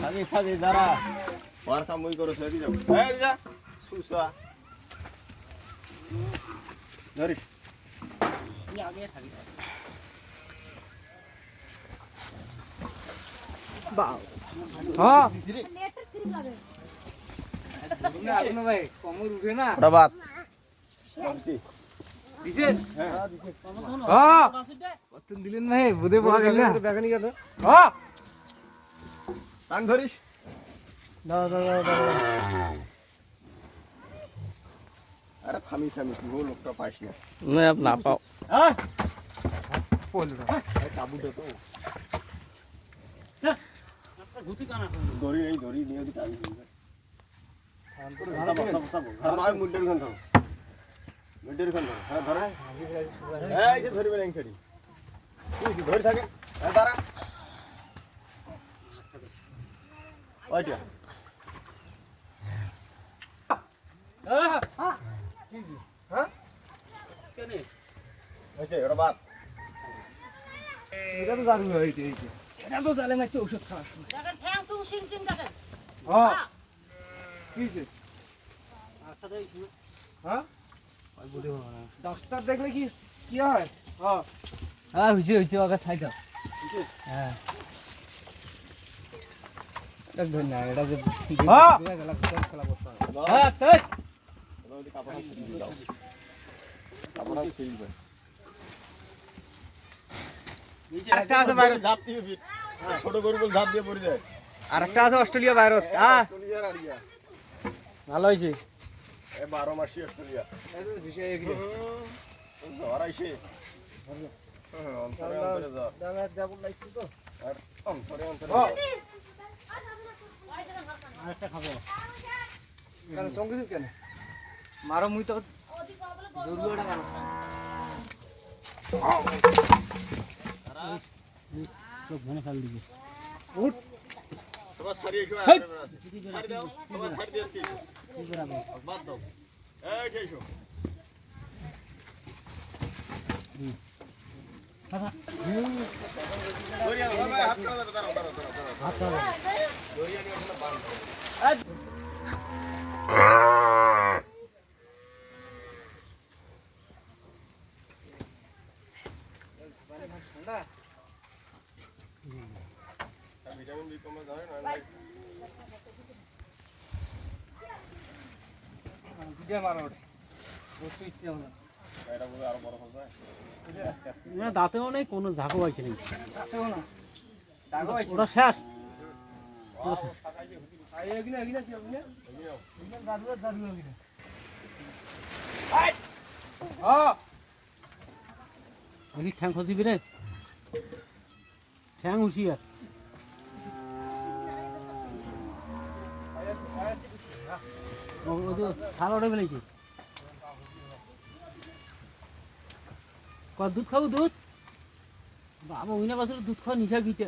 খালি খালি দাঁড়া ওর কাম ওই করো সেদি যাও এই যা সুসা ধরিস হ্যাঁ দিলেন ভাই? বুধে পাওয়া গেল টান ধরিস। আরে থামি থামি তুই লোকটা পাইস না। না না পাও। হ্যাঁ পড়ল কাবুটা তো। দড়ি নেই দড়ি নিয়ে দিতে আমি আমার মুন্ডের খান ধরো মুন্ডের হ্যাঁ ধরো। এই যে ধরবে না তুই কি ধরে থাকে? হ্যাঁ দাঁড়া। ওইটা। হয়েছে ওটা বাদ। এটা তো জানি হইতে হইতে এটা তো চালে মারছে ওষুধ খাওয়ার সময়। দেখেন ঠ্যাং টুং সিং টিং দেখেন। হ্যাঁ। কিছে হ্যাঁ? ডাক্তার দেখলে কি কি হয়? হ্যাঁ হ্যাঁ হইছে হইছে ওকে ছাই দাও। হ্যাঁ। এটা ধর না এটা যে হ্যাঁ। খেলা খেলা করতে হবে হ্যাঁ আস্তে দাও আছে বাইরে ধাপ দিয়ে ফিট। ছোট গরু বল ধাপ দিয়ে পড়ে যায়। আর একটা আছে অস্ট্রেলিয়া বাইরে হ্যাঁ ভালো হয়েছে। এ বারো মাসি অস্ট্রেলিয়া। জ্বর আইসে অন্তরে অন্তরে জ্বর। ডাঙার যাব লাগছে তো। আর অন্তরে অন্তরে। জ্বর। আরেকটা খাব। কেন সংগীত কেন? মারো মুই তো মারো। আর হেই। ভিটামিন বি কমে যায় না না। দাঁতেও নেই কোনো ঝাঁকো হয়েছে নেই ওটা শেষ। হ্যাঁ ঠ্যাং খসিবি রে। ঠ্যাং হুশিয়ার দুধ খাব দুধ? বাবা ওইনা বাসুর দুধ খাওয়া নিশা গিতে